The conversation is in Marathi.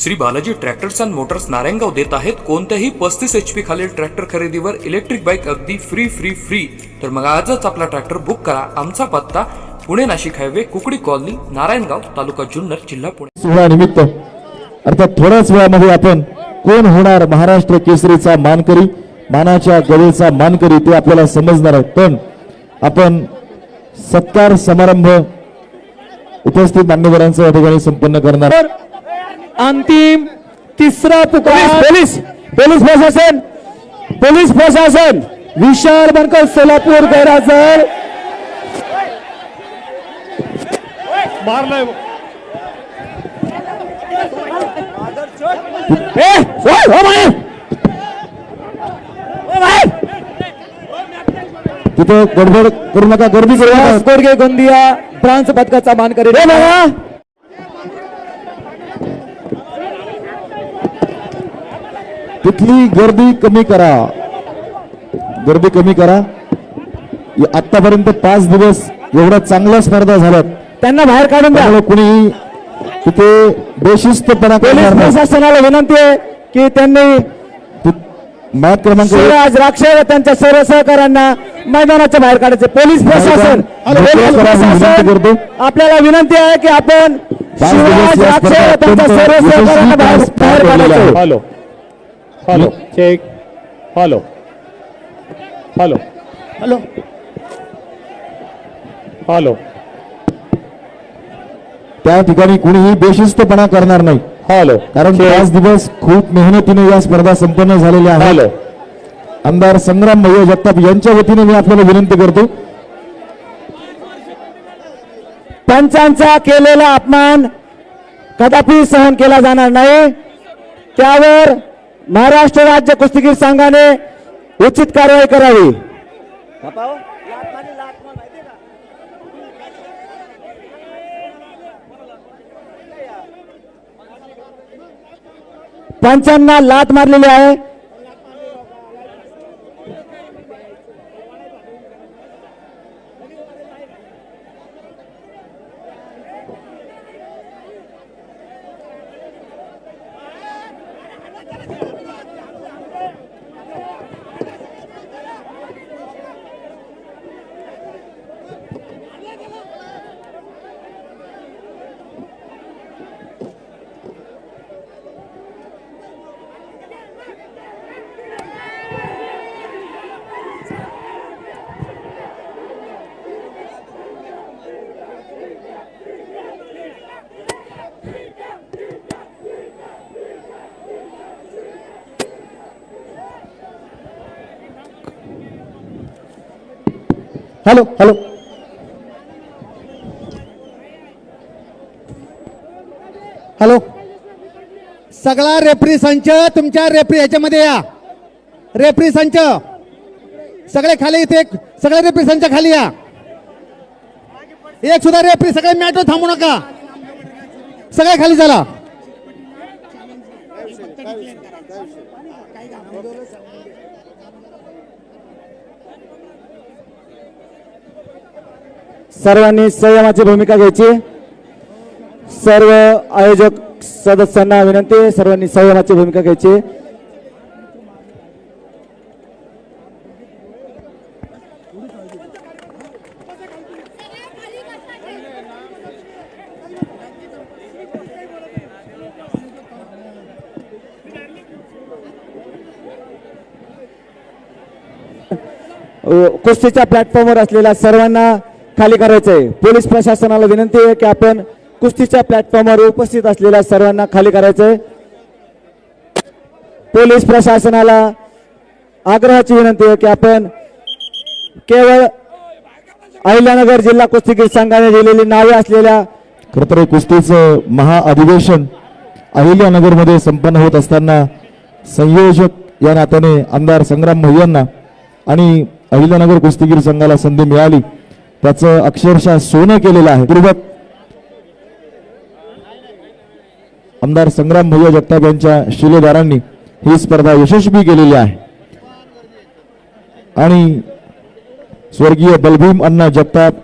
Shri Balaji tractors and motors Narayangaon देत आहेत. कोणत्याही पस्तीस एच पी खालील ट्रॅक्टर खरेदीवर इलेक्ट्रिक बाईक अगदी फ्री फ्री फ्री तर मग आजच आपला ट्रॅक्टर बुक करा. आमचा पत्ता पुणे नाशिक हायवे कुकडी कॉलनी नारायणगाव तालुका जुन्नर जिल्हा पुणे. सोहळा निमित्त अर्थात थोड्याच वेळामध्ये आपण कोण होणार महाराष्ट्र केसरीचा मानकरी मानाच्या गवेचा मानकरी ते आपल्याला समजणार आहे पण आपण सत्कार समारंभ उपस्थित मान्यवरांचं या ठिकाणी संपन्न करणार अंतिम तिसरा पुकार पोलीस पोलीस प्रशासन पोलीस प्रशासन. विशाल बनकर सोलापूर गैरहजर. तिथे गडबड करू नका गर्दी करू नका. गोडगे गोंदिया ब्रांच पदकाचा मानकरी तिथली गर्दी कमी करा. गर्दी कमी करा. या- आतापर्यंत पाच दिवस एवढ्या चांगल्या स्पर्धा झाल्यात. त्यांना बाहेर काढून द्या. कुणी तिथे बेशिस्तपणा. प्रशासनाला विनंती आहे की त्यांनी क्रमांक एक. शिवराज राक्षे व त्यांच्या सर्व सहकाऱ्यांना मैदानाच्या बाहेर काढायचे. पोलीस प्रशासन करतो. आपल्याला विनंती आहे की आपण शिवराज या राक्षे व स्पर्धेत त्यांच्या सर्व सहकाऱ्यांना बाहेर काढायचे. Hello hello check hello hello hello hello त्या ठिकाणी कुणीही बेशिस्तपणा करणार नाही. हॅलो कारण पाच दिवस खूप मेहनतीने या स्पर्धा संपन्न झालेल्या आहेत. हॅलो आमदार संग्राम भैया जगताप यांच्या वतीने मी आपल्याला विनंती करतो. पंचांचा केलेला अपमान कदापि सहन केला जाणार नाही. त्यावर महाराष्ट्र राज्य कुस्तीगीर संघाने उचित कारवाई करावी. पंचांना लात मारलेली आहे. Hello hello. हॅलो. सगळा रेफरी संच तुमच्या रेफरी ह्याच्यामध्ये या. रेफरी संच. सगळे खाली इथे एक- सगळे रेफरी संच खाली या. एक सुद्धा रेफरी सगळे मॅटवर थांबू नका. सगळे खाली चला. सर्वांनी संयमाची भूमिका घ्यायची. सर्व आयोजक सदस्यांना विनंती सर्वांनी संयमाची भूमिका घ्यायची. कुस्तीच्या प्लॅटफॉर्मवर असलेल्या सर्वांना खाली करायचं आहे पोलीस प्रशासनाला विनंती आहे की आपण कुस्तीच्या प्लॅटफॉर्मवर उपस्थित असलेल्या सर्वांना खाली करायचं आहे पोलीस प्रशासनाला आग्रहाची विनंती आहे की आपण केवळ अहिल्यानगर जिल्हा कुस्तीगीर संघाने दिलेली नावे असलेल्या खरंतर कुस्तीचं महाअधिवेशन अहिल्यानगरमध्ये संपन्न होत असताना संयोजक या नात्याने आमदार संग्राम मोहियांना आणि अहिल्यानगर कुस्तीगीर संघाला संधी मिळाली. त्याचं अक्षरशः सोनं केलेलं आहे. पूर्वक आमदार संग्राम भैया जगताप यांच्या शिलेदारांनी ही स्पर्धा यशस्वी केलेली आहे. आणि स्वर्गीय बलभीम अण्णा जगताप